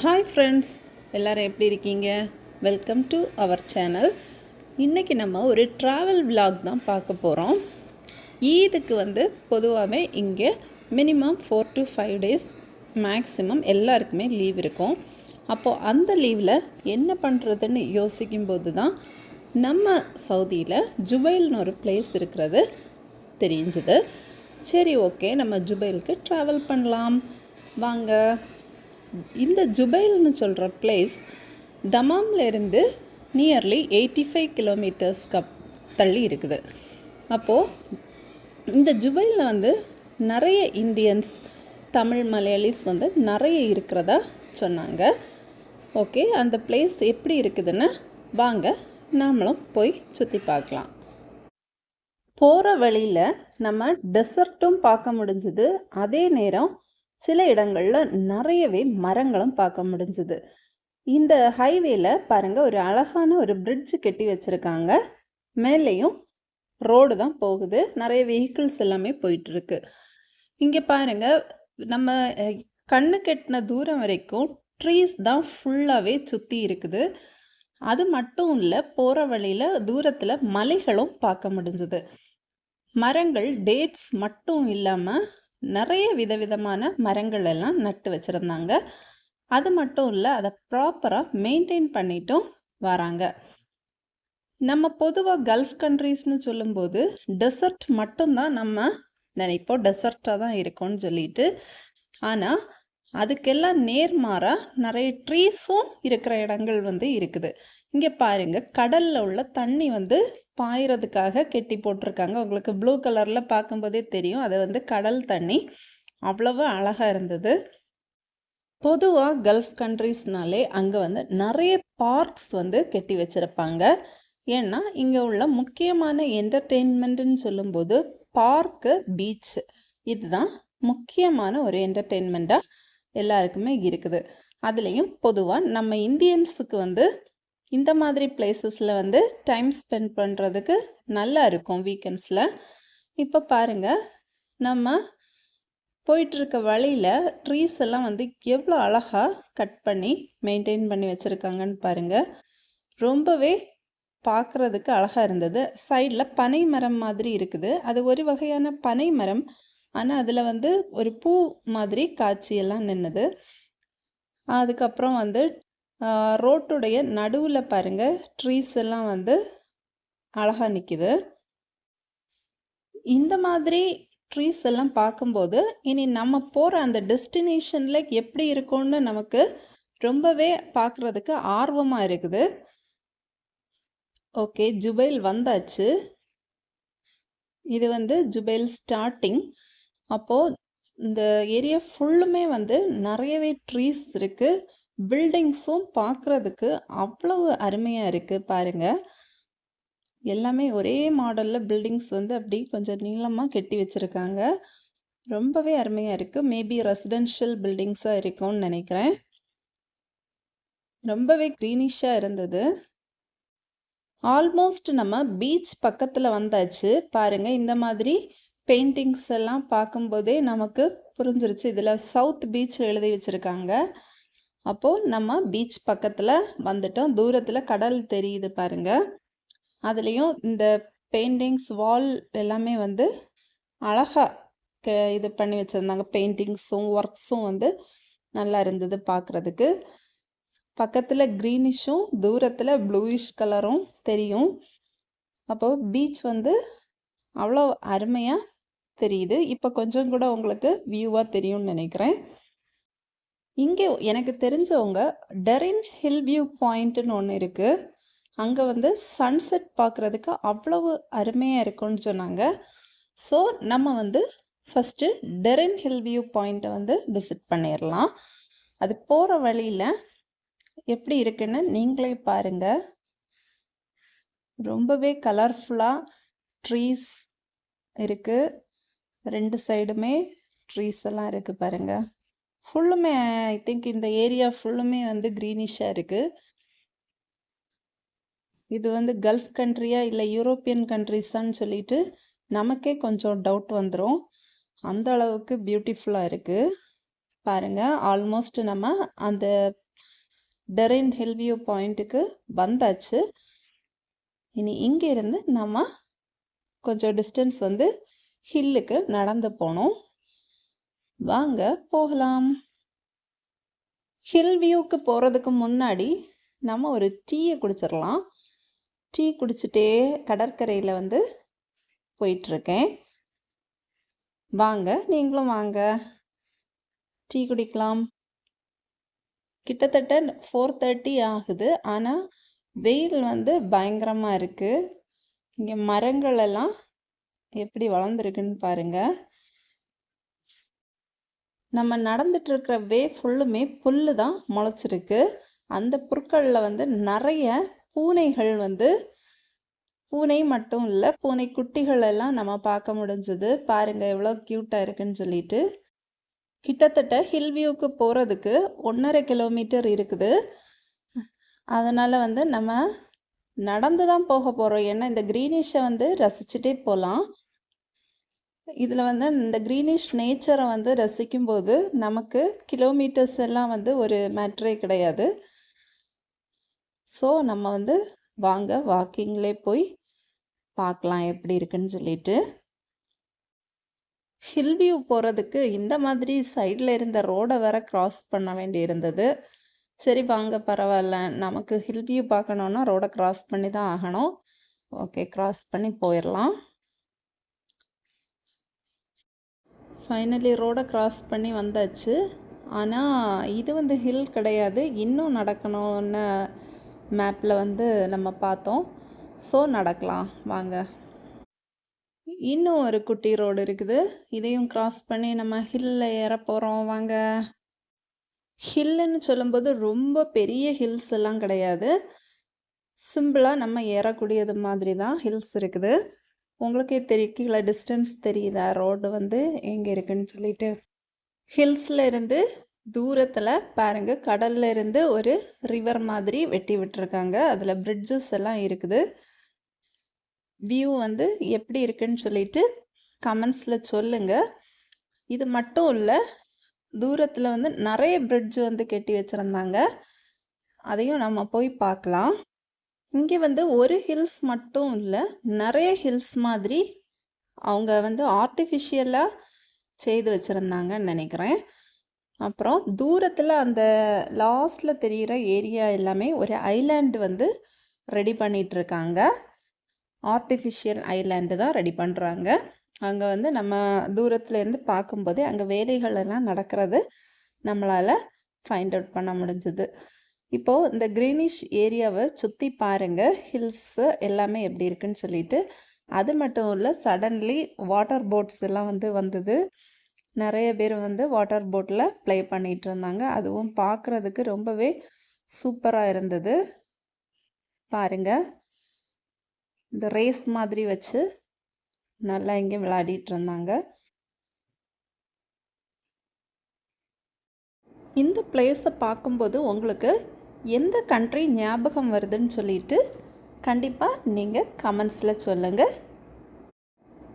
Hi friends எல்லோரும் எப்படி இருக்கீங்க? வெல்கம் டு அவர் சேனல் இன்றைக்கி நம்ம ஒரு ட்ராவல் விலாக் தான் பார்க்க போகிறோம் ஈதுக்கு வந்து பொதுவாகவே இங்கே minimum four to five days maximum எல்லாருக்குமே லீவ் இருக்கும். அப்போது அந்த லீவில் என்ன பண்ணுறதுன்னு யோசிக்கும்போது தான் நம்ம சவுதியில் ஜுபைல்னு ஒரு பிளேஸ் இருக்கிறது தெரிஞ்சுது. சரி ஓகே நம்ம ஜுபைலுக்கு ட்ராவல் பண்ணலாம். வாங்க. இந்த ஜுபைல்னு சொல்கிற பிளேஸ் தமாம்லேருந்து நியர்லி எயிட்டி ஃபைவ் கிலோமீட்டர்ஸ் கப் தள்ளி இருக்குது. அப்போது இந்த ஜுபைலில் வந்து நிறைய இந்தியன்ஸ் தமிழ் மலையாளிஸ் வந்து நிறைய இருக்கிறதா சொன்னாங்க. ஓகே அந்த பிளேஸ் எப்படி இருக்குதுன்னு வாங்க நாமளும் போய் சுற்றி பார்க்கலாம். போகிற வழியில் நம்ம டெசர்ட்டும் பார்க்க முடிஞ்சுது. அதே நேரம் சில இடங்களில் நிறையவே மரங்களும் பார்க்க முடிஞ்சுது. இந்த ஹைவேல பாருங்க ஒரு அழகான ஒரு பிரிட்ஜ் கட்டி வச்சுருக்காங்க. மேலேயும் ரோடு தான் போகுது. நிறைய வெஹிக்கிள்ஸ் எல்லாமே போயிட்டு இருக்கு இங்கே பாருங்க நம்ம கண்ணு கெட்டின தூரம் வரைக்கும் ட்ரீஸ் தான் ஃபுல்லாகவே சுற்றி இருக்குது. அது மட்டும் இல்லை போகிற வழியில் தூரத்தில் மலைகளும் பார்க்க முடிஞ்சுது. மரங்கள் டேட்ஸ் மட்டும் இல்லாமல் நிறைய விதவிதமான மரங்கள் எல்லாம் நட்டு வச்சுருந்தாங்க. அது மட்டும் இல்லை அதை ப்ராப்பராக மெயின்டைன் பண்ணிட்டும் வராங்க. நம்ம பொதுவாக கல்ஃப் கண்ட்ரீஸ்னு சொல்லும்போது டெசர்ட் மட்டும்தான் நம்ம நினைப்போம். டெசர்ட்டாக தான் இருக்கும்னு சொல்லிட்டு. ஆனால் அதுக்கெல்லாம் நேர்மாறாக நிறைய ட்ரீஸும் இருக்கிற இடங்கள் வந்து இருக்குது. இங்கே பாருங்க கடலில் உள்ள தண்ணி வந்து பாயிறதுக்காக கெட்டி போட்டிருக்காங்க. உங்களுக்கு ப்ளூ கலரில் பார்க்கும்போதே தெரியும். அது வந்து கடல் தண்ணி. அவ்வளவு அழகாக இருந்தது. பொதுவாக கல்ஃப் கண்ட்ரீஸ்னாலே அங்கே வந்து நிறைய பார்க்ஸ் வந்து கெட்டி வச்சுருப்பாங்க. ஏன்னா இங்கே உள்ள முக்கியமான என்டர்டெயின்மெண்ட்டுன்னு சொல்லும்போது பார்க்கு பீச் இதுதான் முக்கியமான ஒரு என்டர்டெயின்மெண்ட்டாக எல்லாருக்குமே இருக்குது. அதுலேயும் பொதுவாக நம்ம இந்தியன்ஸுக்கு வந்து இந்த மாதிரி பிளேசஸில் வந்து டைம் ஸ்பெண்ட் பண்ணுறதுக்கு நல்லா இருக்கும் வீக்கெண்ட்ஸில் இப்போ பாருங்கள் நம்ம போயிட்டுருக்க வழியில் ட்ரீஸ் எல்லாம் வந்து எவ்வளோ அழகாக கட் பண்ணி மெயின்டைன் பண்ணி வச்சுருக்காங்கன்னு பாருங்கள் ரொம்பவே பார்க்குறதுக்கு அழகாக இருந்தது. சைடில் பனை மரம் மாதிரி இருக்குது. அது ஒரு வகையான பனை மரம். ஆனால் அதில் வந்து ஒரு பூ மாதிரி காட்சியெல்லாம் நின்னுது. அதுக்கப்புறம் வந்து ரோட்டுடைய நடுவில் பாருங்கள் ட்ரீஸ் எல்லாம் வந்து அழகாக நிற்கிது இந்த மாதிரி ட்ரீஸ் எல்லாம் பார்க்கும்போது இனி நம்ம போகிற அந்த டெஸ்டினேஷனில் எப்படி இருக்கும்னு நமக்கு ரொம்பவே பார்க்குறதுக்கு ஆர்வமாக இருக்குது. ஓகே ஜுபைல் வந்தாச்சு. இது வந்து ஜுபைல் ஸ்டார்டிங் அப்போது இந்த ஏரியா ஃபுல்லுமே வந்து நிறையவே ட்ரீஸ் இருக்குது பில்டிங்ஸும் பார்க்குறதுக்கு அவ்வளவு அருமையாக இருக்குது பாருங்கள் எல்லாமே ஒரே மாடலில் பில்டிங்ஸ் வந்து அப்படி கொஞ்சம் நீளமாக கெட்டி வச்சுருக்காங்க. ரொம்பவே அருமையாக இருக்குது மேபி ரெசிடென்ஷியல் பில்டிங்ஸாக இருக்கும்னு நினைக்கிறேன். ரொம்பவே க்ரீனிஷாக இருந்தது. ஆல்மோஸ்ட் நம்ம பீச் பக்கத்தில் வந்தாச்சு. பாருங்கள் இந்த மாதிரி பெயிண்டிங்ஸ் எல்லாம் பார்க்கும்போதே நமக்கு புரிஞ்சிருச்சு. இதில் சவுத் பீச் எழுதி வச்சுருக்காங்க. அப்போது நம்ம பீச் பக்கத்தில் வந்துட்டோம். தூரத்தில் கடல் தெரியுது பாருங்கள் அதுலேயும் இந்த பெயிண்டிங்ஸ் வால் எல்லாமே வந்து அழகாக இது பண்ணி வச்சுருந்தாங்க. பெயிண்டிங்ஸும் ஒர்க்ஸும் வந்து நல்லா இருந்தது பார்க்குறதுக்கு பக்கத்தில் க்ரீனிஷும் தூரத்தில் ப்ளூயிஷ் கலரும் தெரியும். அப்போது பீச் வந்து அவ்வளோ அருமையாக தெரியுது. இப்போ கொஞ்சம் கூட உங்களுக்கு வியூவாக தெரியும்னு நினைக்கிறேன். இங்கே எனக்கு தெரிஞ்சவங்க டெரின் ஹில் வியூ பாயிண்ட்டுன்னு ஒன்று இருக்குது அங்கே வந்து சன்செட் பார்க்குறதுக்கு அவ்வளவு அருமையாக இருக்கும்னு சொன்னாங்க. ஸோ நம்ம வந்து ஃபஸ்ட்டு டெரின் ஹில் வியூ பாயிண்ட்டை வந்து விசிட் பண்ணிடலாம் அது போகிற வழியில் எப்படி இருக்குன்னு நீங்களே பாருங்கள் ரொம்பவே கலர்ஃபுல்லாக ட்ரீஸ் இருக்கு. ரெண்டு சைடுமே ட்ரீஸ் எல்லாம் இருக்குது பாருங்கள் ஃபுல்லுமே ஐ திங்க் இந்த ஏரியா ஃபுல்லுமே வந்து க்ரீனிஷாக இருக்குது இது வந்து கல்ஃப் கண்ட்ரியா இல்லை யூரோப்பியன் கண்ட்ரிஸான்னு சொல்லிட்டு நமக்கே கொஞ்சம் டவுட் வந்துடும் அந்த அளவுக்கு பியூட்டிஃபுல்லாக இருக்குது பாருங்கள் ஆல்மோஸ்ட் நம்ம அந்த டெரைன் ஹில்வியூ பாயிண்ட்டுக்கு வந்தாச்சு. இனி இங்கே இருந்து நம்ம கொஞ்சம் டிஸ்டன்ஸ் வந்து ஹில்லுக்கு நடந்து போனோம் வாங்க போகலாம். ஹில் வியூக்கு போகிறதுக்கு முன்னாடி நம்ம ஒரு டீயை குடிச்சிடலாம். டீ குடிச்சிட்டே கடற்கரையில் வந்து போயிட்டுருக்கேன். வாங்க நீங்களும் வாங்க. டீ குடிக்கலாம். கிட்டத்தட்ட ஃபோர் தேர்ட்டி ஆகுது. ஆனால் வெயில் வந்து பயங்கரமாக இருக்குது இங்கே மரங்கள் எல்லாம் எப்படி வளர்ந்துருக்குன்னு பாருங்கள் நம்ம நடந்துட்டுருக்கிற வே ஃபுல்லுமே புல் தான் முளைச்சிருக்கு. அந்த புற்களில் வந்து நிறைய பூனைகள் வந்து பூனை மட்டும் இல்லை பூனை குட்டிகள் எல்லாம் நம்ம பார்க்க முடிஞ்சது. பாருங்கள் எவ்வளோ க்யூட்டாக இருக்குன்னு சொல்லிட்டு. கிட்டத்தட்ட ஹில் வியூக்கு போகிறதுக்கு ஒன்றரை கிலோமீட்டர் இருக்குது. அதனால் வந்து நம்ம நடந்து தான் போக போகிறோம் ஏன்னா இந்த க்ரீனிஷை வந்து ரசிச்சுட்டே போகலாம் இதில் வந்து இந்த க்ரீனிஷ் நேச்சரை வந்து ரசிக்கும்போது நமக்கு கிலோமீட்டர்ஸ் எல்லாம் வந்து ஒரு மேட்ரே கிடையாது. ஸோ நம்ம வந்து வாங்க வாக்கிங்லே போய் பார்க்கலாம் எப்படி இருக்குன்னு சொல்லிட்டு. ஹில் வியூ போகிறதுக்கு இந்த மாதிரி சைடில் இருந்த ரோடை வேற க்ராஸ் பண்ண வேண்டி இருந்தது. சரி வாங்க பரவாயில்ல. நமக்கு ஹில் வியூ பார்க்கணுன்னா ரோடை க்ராஸ் பண்ணி தான் ஆகணும். ஓகே க்ராஸ் பண்ணி போயிடலாம். ஃபைனலி ரோடை க்ராஸ் பண்ணி வந்தாச்சு. ஆனால் இது வந்து ஹில் கிடையாது. இன்னும் நடக்கணும்னு மேப்பில் வந்து நம்ம பார்த்தோம். ஸோ நடக்கலாம். வாங்க. இன்னும் ஒரு குட்டி ரோடு இருக்குது. இதையும் க்ராஸ் பண்ணி நம்ம ஹில்லில் ஏற போகிறோம் வாங்க. ஹில்லுன்னு சொல்லும்போது ரொம்ப பெரிய ஹில்ஸ் எல்லாம் கிடையாது. சிம்பிளாக நம்ம ஏறக்கூடியது மாதிரி தான் ஹில்ஸ் இருக்குது. உங்களுக்கே தெரியும் கீழே டிஸ்டன்ஸ் தெரியுதா? ரோடு வந்து எங்கே இருக்குன்னு சொல்லிட்டு. ஹில்ஸில் இருந்து தூரத்தில் பாருங்கள் கடல்ல இருந்து ஒரு ரிவர் மாதிரி வெட்டி விட்டுருக்காங்க. அதில் பிரிட்ஜஸ் எல்லாம் இருக்குது. வியூ வந்து எப்படி இருக்குன்னு சொல்லிட்டு கமெண்ட்ஸில் சொல்லுங்கள் இது மட்டும் இல்லை தூரத்தில் வந்து நிறைய பிரிட்ஜ் வந்து கட்டி வச்சுருந்தாங்க. அதையும் நம்ம போய் பார்க்கலாம். இங்கே வந்து ஒரு ஹில்ஸ் மட்டும் இல்லை நிறைய ஹில்ஸ் மாதிரி அவங்க வந்து ஆர்டிஃபிஷியலாக செய்து வச்சுருந்தாங்கன்னு நினைக்கிறேன். அப்புறம் தூரத்தில் அந்த லாஸ்டில் தெரிகிற ஏரியா எல்லாமே ஒரு ஐலாண்டு வந்து ரெடி பண்ணிகிட்ருக்காங்க ஆர்டிஃபிஷியல் ஐலாண்டு தான் ரெடி பண்ணுறாங்க அங்கே வந்து நம்ம தூரத்துலேருந்து பார்க்கும்போதே அங்கே வேலைகள் எல்லாம் நடக்கிறது நம்மளால் ஃபைண்ட் அவுட் பண்ண முடிஞ்சுது. இப்போது இந்த க்ரீனிஷ் ஏரியாவை சுற்றி பாருங்கள் ஹில்ஸு எல்லாமே எப்படி இருக்குன்னு சொல்லிட்டு. அது மட்டும் இல்லை சடன்லி வாட்டர் போட்ஸ் எல்லாம் வந்து வந்தது. நிறைய பேர் வந்து வாட்டர் போட்டில் ப்ளே பண்ணிகிட்டு இருந்தாங்க. அதுவும் பார்க்குறதுக்கு ரொம்பவே சூப்பராக இருந்தது. பாருங்கள் இந்த ரேஸ் மாதிரி வச்சு நல்லா இங்கே விளையாடிட்டு இருந்தாங்க. இந்த பிளேஸை பார்க்கும்போது உங்களுக்கு எந்த கண்ட்ரி ஞாபகம் வருதுன்னு சொல்லிட்டு கண்டிப்பாக நீங்கள் கமெண்ட்ஸில் சொல்லுங்கள்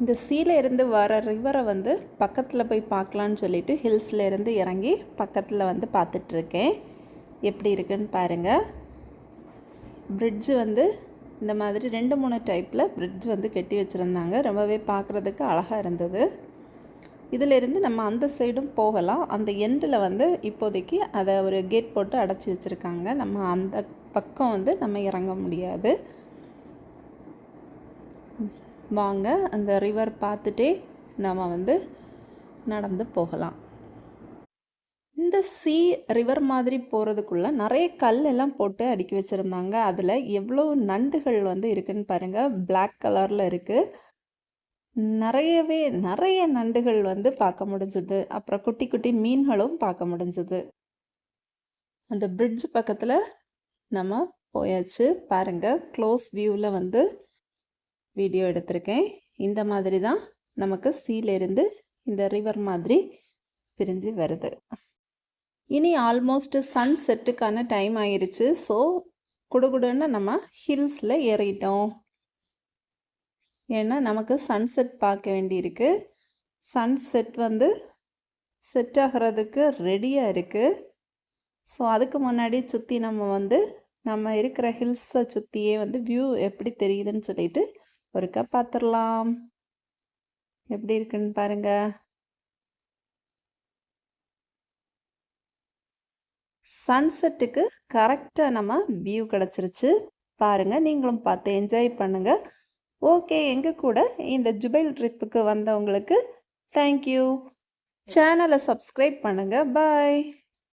இந்த சீல இருந்து வர ரிவரை வந்து பக்கத்தில் போய் பார்க்கலான்னு சொல்லிட்டு ஹில்ஸில் இருந்து இறங்கி பக்கத்தில் வந்து பார்த்துட்ருக்கேன் எப்படி இருக்குன்னு பாருங்கள் பிரிட்ஜு வந்து இந்த மாதிரி ரெண்டு மூணு டைப்பில் பிரிட்ஜ் வந்து கட்டி வச்சுருந்தாங்க. ரொம்பவே பார்க்குறதுக்கு அழகாக இருந்தது. இதிலிருந்து நம்ம அந்த சைடும் போகலாம். அந்த எண்டில் வந்து இப்போதைக்கு அதை ஒரு கேட் போட்டு அடைச்சி வச்சுருக்காங்க. நம்ம அந்த பக்கம் வந்து நம்ம இறங்க முடியாது. வாங்க அந்த ரிவர் பார்த்துட்டே நம்ம வந்து நடந்து போகலாம். இந்த சி ரிவர் மாதிரி போகிறதுக்குள்ளே நிறைய கல் எல்லாம் போட்டு அடுக்கி வச்சுருந்தாங்க. அதில் எவ்வளோ நண்டுகள் வந்து இருக்குதுன்னு பாருங்கள் பிளாக் கலரில் இருக்குது நிறையவே நிறைய நண்டுகள் வந்து பார்க்க முடிஞ்சது. அப்புறம் குட்டி குட்டி மீன்களும் பார்க்க முடிஞ்சது. அந்த பிரிட்ஜ் பக்கத்தில் நம்ம போயாச்சு. பாருங்கள் க்ளோஸ் வியூவில் வந்து வீடியோ எடுத்திருக்கேன். இந்த மாதிரி தான் நமக்கு சீலேருந்து இந்த ரிவர் மாதிரி பிரிஞ்சு வருது. இனி ஆல்மோஸ்ட் சன் செட்டுக்கான டைம் ஆயிடுச்சு ஸோ குடுகுடுன்னு நம்ம ஹில்ஸில் ஏறிட்டோம். ஏன்னா நமக்கு சன்செட் பார்க்க வேண்டியிருக்கு. சன்செட் வந்து செட் ஆகிறதுக்கு ரெடியாக இருக்குது ஸோ அதுக்கு முன்னாடி சுற்றி நம்ம வந்து நம்ம இருக்கிற ஹில்ஸை சுற்றியே வந்து வியூ எப்படி தெரியுதுன்னு சொல்லிட்டு ஒருக்கா பார்த்துடலாம். எப்படி இருக்குன்னு பாருங்க. சன்செட்டுக்கு கரெக்டாக நம்ம வியூ கிடச்சிருச்சு. பாருங்கள் நீங்களும் பார்த்து என்ஜாய் பண்ணுங்கள் ஓகே எங்கள் கூட இந்த ஜுபைல் ட்ரிப்புக்கு வந்தவங்களுக்கு தேங்க்யூ சேனலை சப்ஸ்கிரைப் பண்ணுங்கள் பாய்